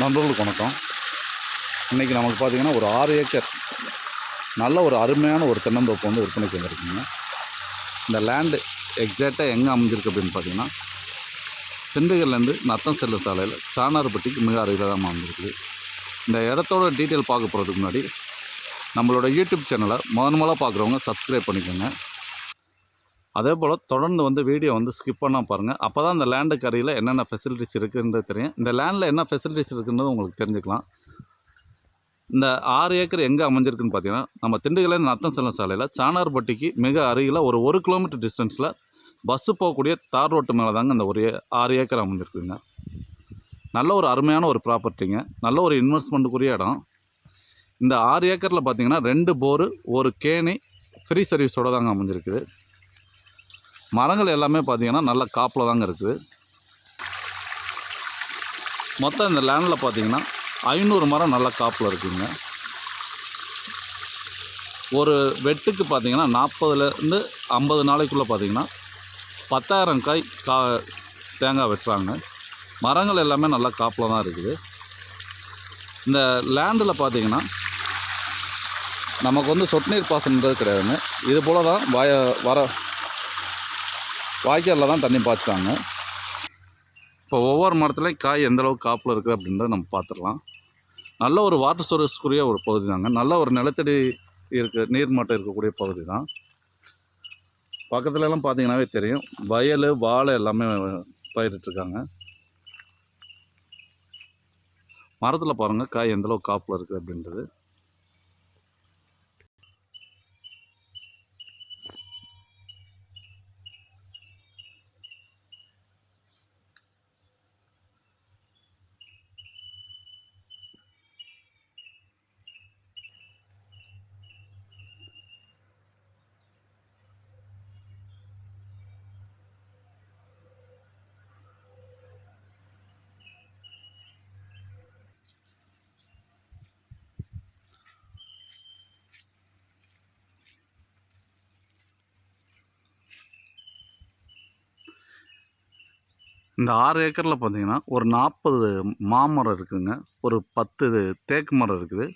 நண்பர்களுக்கு வணக்கம். இன்றைக்கி நமக்கு பார்த்தீங்கன்னா ஒரு ஆறு ஏக்கர் நல்ல ஒரு அருமையான ஒரு தென்னந்தோப்பு வந்து விற்பனைக்கு வந்திருக்குங்க இந்த லேண்டு எக்ஸாக்டாக எங்கே அமைஞ்சிருக்கு அப்படின்னு பார்த்தீங்கன்னா திண்டுக்கல்லேருந்து நத்தம் செல்ல சாலையில் சாணார்பட்டிக்கு மிக அருகில் தான் அமைஞ்சிருக்குது. இந்த இடத்தோட டீட்டெயில் பார்க்க போகிறதுக்கு முன்னாடி நம்மளோட யூடியூப் சேனலை முதன்மலாக பார்க்குறவங்க சப்ஸ்கிரைப் பண்ணிக்கோங்க. அதே போல் தொடர்ந்து வந்து வீடியோ வந்து ஸ்கிப் பண்ணால் பாருங்கள் அப்போ தான் இந்த லேண்டுக்கு அருகில் என்னென்ன ஃபெசிலிட்டிஸ் இருக்குன்றது தெரியும். இந்த லேண்டில் என்ன ஃபெசிலிட்டிஸ் இருக்குன்றது உங்களுக்கு தெரிஞ்சுக்கலாம். இந்த ஆறு ஏக்கர் எங்கே அமைஞ்சிருக்குன்னு பார்த்தீங்கன்னா நம்ம திண்டுக்கல்லேருந்து நத்தம் செல்லும் சாலையில் சாணார்பட்டிக்கு மிக அருகில் ஒரு ஒரு கிலோமீட்டர் டிஸ்டன்ஸில் பஸ்ஸு போகக்கூடிய தார் ரோட்டு மேலே தாங்க இந்த ஒரு ஆறு ஏக்கர் அமைஞ்சிருக்குங்க நல்ல ஒரு அருமையான ஒரு ப்ராப்பர்ட்டிங்க நல்ல ஒரு இன்வெஸ்ட்மெண்ட்டுக்குரிய இடம். இந்த ஆறு ஏக்கரில் பார்த்தீங்கன்னா ரெண்டு போரு ஒரு கேணி ஃப்ரீ சர்வீஸோட தாங்க அமைஞ்சிருக்குது. மரங்கள் எல்லாமே பார்த்தீங்கன்னா நல்ல காப்பில் தாங்க இருக்குது மொத்தம் இந்த லேண்டில் பார்த்தீங்கன்னா ஐநூறு மரம் நல்ல காப்பில் இருக்குதுங்க ஒரு வெட்டுக்கு பார்த்தீங்கன்னா நாற்பதுலேருந்து ஐம்பது நாளைக்குள்ளே பார்த்தீங்கன்னா பத்தாயிரம் காய் கா தேங்காய் வெட்டுறாங்க. மரங்கள் எல்லாமே நல்லா காப்பில் தான் இருக்குது. இந்த லேண்டில் பார்த்தீங்கன்னா நமக்கு வந்து சொட்டு நீர் பாசனன்றது கிடையாதுங்க. இது போல் தான் வய வர வாய்க்காலில் தான் தண்ணி பாய்ச்சாங்க இப்போ ஒவ்வொரு மரத்துலையும் காய் எந்தளவுக்கு காப்பில் இருக்குது அப்படின்றத நம்ம பார்த்துடலாம். நல்ல ஒரு வாட்டர் ஸ்டோரேஜ்க்குரிய ஒரு பகுதி தாங்க. நல்ல ஒரு நிலத்தடி இருக்க நீர்மட்டம் இருக்கக்கூடிய பகுதி தான். பக்கத்துலலாம் பார்த்தீங்கன்னாவே தெரியும். வயல் வாழை எல்லாமே பயிரிட்டுருக்காங்க மரத்தில் பாருங்கள் காய் எந்த அளவுக்கு காப்பில் இருக்குது அப்படின்றது. இந்த ஆறு ஏக்கரில் பார்த்தீங்கன்னா ஒரு நாற்பது மாமரம் இருக்குதுங்க. ஒரு பத்து இது தேக்கு மரம் இருக்குது.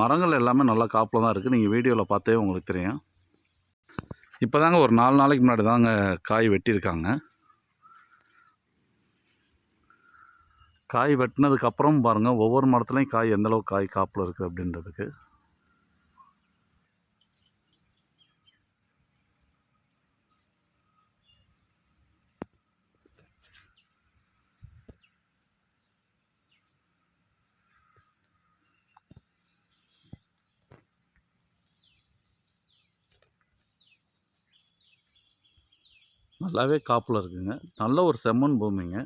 மரங்கள் எல்லாமே நல்லா காப்பில் தான் இருக்குது நீங்கள் வீடியோவில் பார்த்தே உங்களுக்கு தெரியும். இப்போ தாங்க ஒரு நாலு நாளைக்கு முன்னாடி தாங்க காய் வெட்டியிருக்காங்க. காய் வெட்டினதுக்கப்புறம் பாருங்கள் ஒவ்வொரு மரத்துலையும் காய் எந்தளவு காய் காப்பில் இருக்குது அப்படின்றதுக்கு. நல்லாவே காப்பில் இருக்குங்க. நல்ல ஒரு செம்மண் பூமிங்க.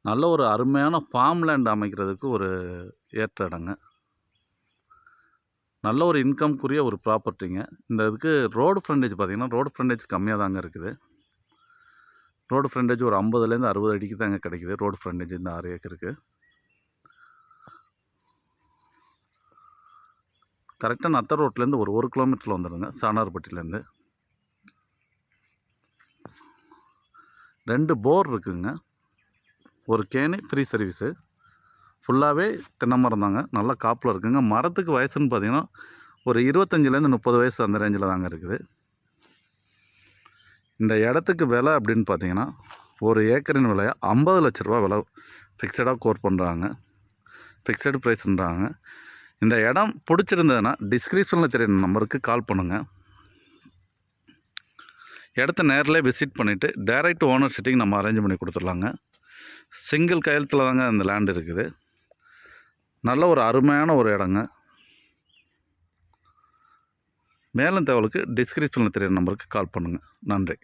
நல்ல ஒரு அருமையான ஃபார்ம் லேண்ட் அமைக்கிறதுக்கு ஒரு ஏற்ற இடங்க. நல்ல ஒரு இன்கம்க்குரிய ஒரு ப்ராப்பர்ட்டிங்க இந்த இதுக்கு ரோடு ஃப்ரண்டேஜ் பார்த்தீங்கன்னா ரோடு ஃப்ரண்டேஜ் கம்மியாக தாங்க இருக்குது. ரோடு ஃப்ரண்டேஜ் ஒரு ஐம்பதுலேருந்து அறுபது அடிக்கு தாங்க கிடைக்குது. ரோடு ஃப்ரண்டேஜ் இந்த ஆறு ஏக்கருக்கு. கரெக்டாக நத்த ரோட்லேருந்து ஒரு ஒரு கிலோமீட்டரில் வந்துடுங்க. சானார்பட்டிலேருந்து ரெண்டு போர் இருக்குதுங்க ஒரு கேனி ஃப்ரீ சர்வீஸு. ஃபுல்லாகவே தென்னை மரம் தாங்க. நல்லா காப்பில் இருக்குங்க. மரத்துக்கு வயசுன்னு பார்த்தீங்கன்னா ஒரு இருபத்தஞ்சிலேருந்து முப்பது வயசு அந்த ரேஞ்சில் தாங்க இருக்குது. இந்த இடத்துக்கு விலை அப்படின்னு பார்த்தீங்கன்னா ஒரு ஏக்கரின் விலையை ஐம்பது லட்ச ரூபா விலை ஃபிக்ஸடாக கோர் பண்ணுறாங்க ஃபிக்ஸடு ப்ரைஸ்ன்றாங்க இந்த இடம் பிடிச்சிருந்ததுன்னா டிஸ்கிரிப்ஷனில் தெரியுற நம்பருக்கு கால் பண்ணுங்கள் இடத்த நேரில் விசிட் பண்ணிவிட்டு டைரக்ட் ஓனர் சிட்டிங் நம்ம அரேஞ்ச் பண்ணி கொடுத்துடலாங்க. சிங்கிள் கையெழுத்தில் தாங்க அந்த லேண்ட் இருக்குது. நல்ல ஒரு அருமையான ஒரு இடங்க. மேலும் தகவலுக்கு டிஸ்கிரிப்ஷனில் தெரியுற நம்பருக்கு கால் பண்ணுங்கள் நன்றி.